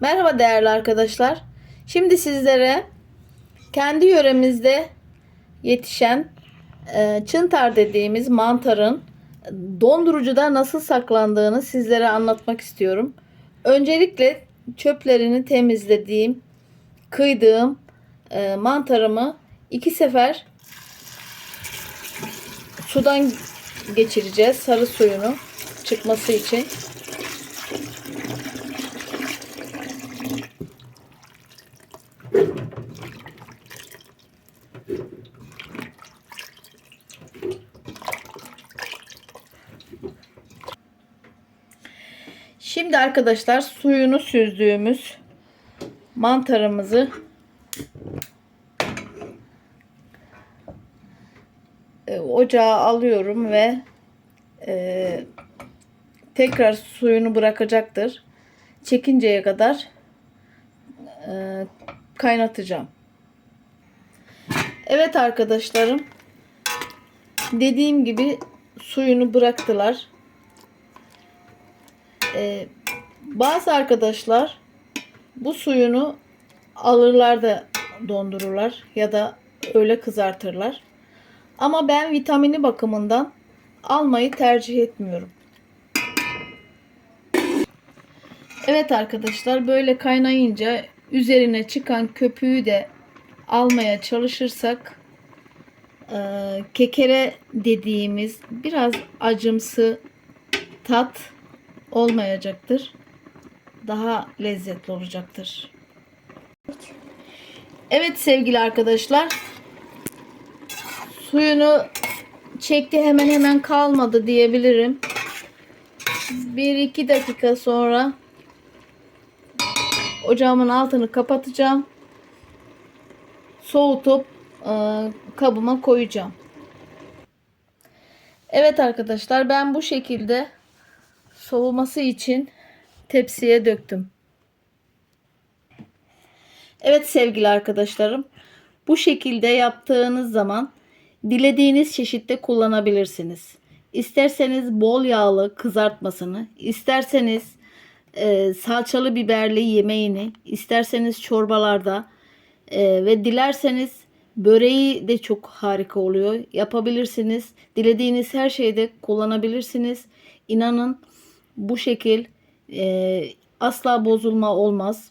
Merhaba değerli arkadaşlar. Şimdi sizlere kendi yöremizde yetişen e, çıntar dediğimiz mantarın dondurucuda nasıl saklandığını sizlere anlatmak istiyorum. Öncelikle çöplerini temizlediğim, kıydığım e, mantarımı iki sefer sudan geçireceğiz sarı suyunu çıkması için. Şimdi arkadaşlar suyunu süzdüğümüz mantarımızı e, ocağa alıyorum ve e, tekrar suyunu bırakacaktır. Çekinceye kadar e, kaynatacağım. Evet arkadaşlarım dediğim gibi suyunu bıraktılar. Ee, bazı arkadaşlar bu suyunu alırlar da dondururlar ya da öyle kızartırlar. Ama ben vitamini bakımından almayı tercih etmiyorum. Evet arkadaşlar böyle kaynayınca üzerine çıkan köpüğü de almaya çalışırsak e, kekere dediğimiz biraz acımsı tat olmayacaktır. Daha lezzetli olacaktır. Evet sevgili arkadaşlar. Suyunu çekti hemen hemen kalmadı diyebilirim. 1-2 dakika sonra ocağımın altını kapatacağım. Soğutup e, kabıma koyacağım. Evet arkadaşlar ben bu şekilde soğuması için tepsiye döktüm. Evet sevgili arkadaşlarım bu şekilde yaptığınız zaman dilediğiniz çeşitte kullanabilirsiniz. İsterseniz bol yağlı kızartmasını, isterseniz e, salçalı biberli yemeğini, isterseniz çorbalarda e, ve dilerseniz böreği de çok harika oluyor. Yapabilirsiniz. Dilediğiniz her şeyde kullanabilirsiniz. İnanın bu şekil e, asla bozulma olmaz.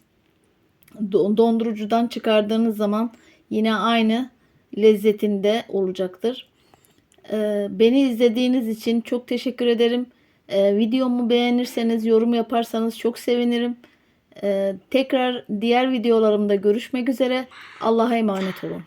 Do- Dondurucudan çıkardığınız zaman yine aynı lezzetinde olacaktır. E, beni izlediğiniz için çok teşekkür ederim. E, videomu beğenirseniz, yorum yaparsanız çok sevinirim. E, tekrar diğer videolarımda görüşmek üzere. Allah'a emanet olun.